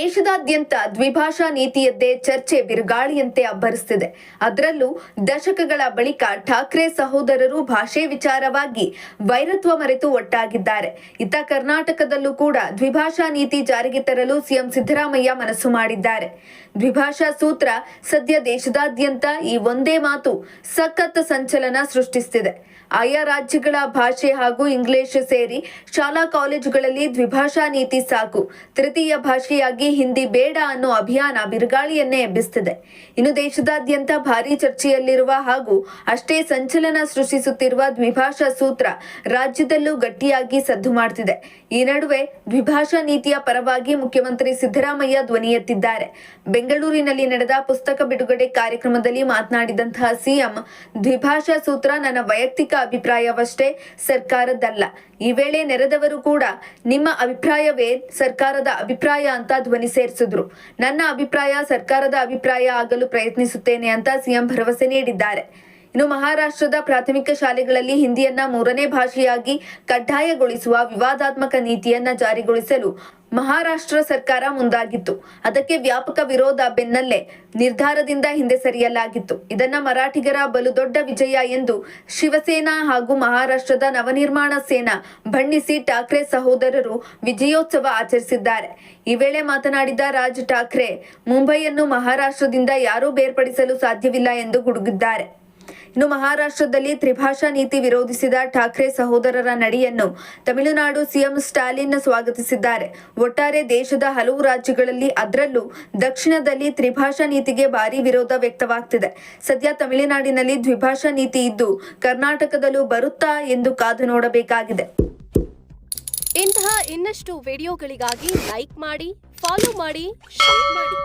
ದೇಶದಾದ್ಯಂತ ದ್ವಿಭಾಷಾ ನೀತಿಯದ್ದೇ ಚರ್ಚೆ ಬಿರುಗಾಳಿಯಂತೆ ಅಬ್ಬರಿಸುತ್ತಿದೆ ಅದರಲ್ಲೂ ದಶಕಗಳ ಬಳಿಕ ಠಾಕ್ರೆ ಸಹೋದರರು ಭಾಷೆ ವಿಚಾರವಾಗಿ ವೈರತ್ವ ಮರೆತು ಒಟ್ಟಾಗಿದ್ದಾರೆ. ಇತ್ತ ಕರ್ನಾಟಕದಲ್ಲೂ ಕೂಡ ದ್ವಿಭಾಷಾ ನೀತಿ ಜಾರಿಗೆ ತರಲು ಸಿಎಂ ಸಿದ್ದರಾಮಯ್ಯ ಮನಸ್ಸು ಮಾಡಿದ್ದಾರೆ. ದ್ವಿಭಾಷಾ ಸೂತ್ರ ಸದ್ಯ ದೇಶದಾದ್ಯಂತ ಈ ಒಂದೇ ಮಾತು ಸಖತ್ ಸಂಚಲನ ಸೃಷ್ಟಿಸುತ್ತಿದೆ ಆಯಾ ರಾಜ್ಯಗಳ ಭಾಷೆ ಹಾಗೂ ಇಂಗ್ಲಿಷ್ ಸೇರಿ ಶಾಲಾ ಕಾಲೇಜುಗಳಲ್ಲಿ ದ್ವಿಭಾಷಾ ನೀತಿ ಸಾಕು. ತೃತೀಯ ಭಾಷೆಯಾಗಿ ಹಿಂದಿ ಬೇಡ ಅನ್ನೋ ಅಭಿಯಾನ ಬಿರುಗಾಳಿಯನ್ನೇ ಎಬ್ಬಿಸುತ್ತಿದೆ ಇನ್ನು ದೇಶದಾದ್ಯಂತ ಭಾರೀ ಚರ್ಚೆಯಲ್ಲಿರುವ ಹಾಗೂ ಅಷ್ಟೇ ಸಂಚಲನ ಸೃಷ್ಟಿಸುತ್ತಿರುವ ದ್ವಿಭಾಷಾ ಸೂತ್ರ ರಾಜ್ಯದಲ್ಲೂ ಗಟ್ಟಿಯಾಗಿ ಸದ್ದು ಮಾಡ್ತಿದೆ. ಈ ನಡುವೆ ದ್ವಿಭಾಷಾ ನೀತಿಯ ಪರವಾಗಿ ಮುಖ್ಯಮಂತ್ರಿ ಸಿದ್ದರಾಮಯ್ಯ ಧ್ವನಿ ಎತ್ತಿದ್ದಾರೆ. ಬೆಂಗಳೂರಿನಲ್ಲಿ ನಡೆದ ಪುಸ್ತಕ ಬಿಡುಗಡೆ ಕಾರ್ಯಕ್ರಮದಲ್ಲಿ ಮಾತನಾಡಿದಂತಹ ಸಿಎಂ, ದ್ವಿಭಾಷಾ ಸೂತ್ರ ನನ್ನ ವೈಯಕ್ತಿಕ ಅಭಿಪ್ರಾಯವಷ್ಟೇ ಸರ್ಕಾರದ್ದಲ್ಲ. ಈ ವೇಳೆ ನೆರೆದವರು ಕೂಡ, ನಿಮ್ಮ ಅಭಿಪ್ರಾಯವೇ ಸರ್ಕಾರದ ಅಭಿಪ್ರಾಯ ಅಂತ ಧ್ವನಿ ಸೇರಿಸಿದ್ರು. ನನ್ನ ಅಭಿಪ್ರಾಯ ಸರ್ಕಾರದ ಅಭಿಪ್ರಾಯ ಆಗಲು ಪ್ರಯತ್ನಿಸುತ್ತೇನೆ ಅಂತ ಸಿಎಂ ಭರವಸೆ ನೀಡಿದ್ದಾರೆ. ಇನ್ನು ಮಹಾರಾಷ್ಟ್ರದ ಪ್ರಾಥಮಿಕ ಶಾಲೆಗಳಲ್ಲಿ ಹಿಂದಿಯನ್ನ ಮೂರನೇ ಭಾಷೆಯಾಗಿ ಕಡ್ಡಾಯಗೊಳಿಸುವ ವಿವಾದಾತ್ಮಕ ನೀತಿಯನ್ನ ಜಾರಿಗೊಳಿಸಲು ಮಹಾರಾಷ್ಟ್ರ ಸರ್ಕಾರ ಮುಂದಾಗಿತ್ತು. ಅದಕ್ಕೆ ವ್ಯಾಪಕ ವಿರೋಧ ಬೆನ್ನಲ್ಲೇ ನಿರ್ಧಾರದಿಂದ ಹಿಂದೆ ಸರಿಯಲಾಗಿತ್ತು. ಇದನ್ನ ಮರಾಠಿಗರ ಬಲು ದೊಡ್ಡ ವಿಜಯ ಎಂದು ಶಿವಸೇನಾ ಹಾಗೂ ಮಹಾರಾಷ್ಟ್ರದ ನವನಿರ್ಮಾಣ ಸೇನಾ ಬಣ್ಣಿಸಿ ಠಾಕ್ರೆ ಸಹೋದರರು ವಿಜಯೋತ್ಸವ ಆಚರಿಸಿದ್ದಾರೆ. ಈ ವೇಳೆ ಮಾತನಾಡಿದ ರಾಜ್ ಠಾಕ್ರೆ, ಮುಂಬೈಯನ್ನು ಮಹಾರಾಷ್ಟ್ರದಿಂದ ಯಾರೂ ಬೇರ್ಪಡಿಸಲು ಸಾಧ್ಯವಿಲ್ಲ ಎಂದು ಗುಡುಗಿದ್ದಾರೆ. ಇನ್ನು ಮಹಾರಾಷ್ಟ್ರದಲ್ಲಿ ತ್ರಿಭಾಷಾ ನೀತಿ ವಿರೋಧಿಸಿದ ಠಾಕ್ರೆ ಸಹೋದರರ ನಡೆಯನ್ನು ತಮಿಳುನಾಡು ಸಿಎಂ ಸ್ಟಾಲಿನ್ ಸ್ವಾಗತಿಸಿದ್ದಾರೆ. ಒಟ್ಟಾರೆ ದೇಶದ ಹಲವು ರಾಜ್ಯಗಳಲ್ಲಿ ಅದರಲ್ಲೂ ದಕ್ಷಿಣದಲ್ಲಿ ತ್ರಿಭಾಷಾ ನೀತಿಗೆ ಭಾರಿ ವಿರೋಧ ವ್ಯಕ್ತವಾಗ್ತಿದೆ. ಸದ್ಯ ತಮಿಳುನಾಡಿನಲ್ಲಿ ದ್ವಿಭಾಷಾ ನೀತಿ ಇದ್ದು ಕರ್ನಾಟಕದಲ್ಲೂ ಬರುತ್ತಾ ಎಂದು ಕಾದು ನೋಡಬೇಕಾಗಿದೆ. ಇಂತಹ ಇನ್ನಷ್ಟು ವಿಡಿಯೋಗಳಿಗಾಗಿ ಲೈಕ್ ಮಾಡಿ, ಫಾಲೋ ಮಾಡಿ, ಶೇರ್ ಮಾಡಿ.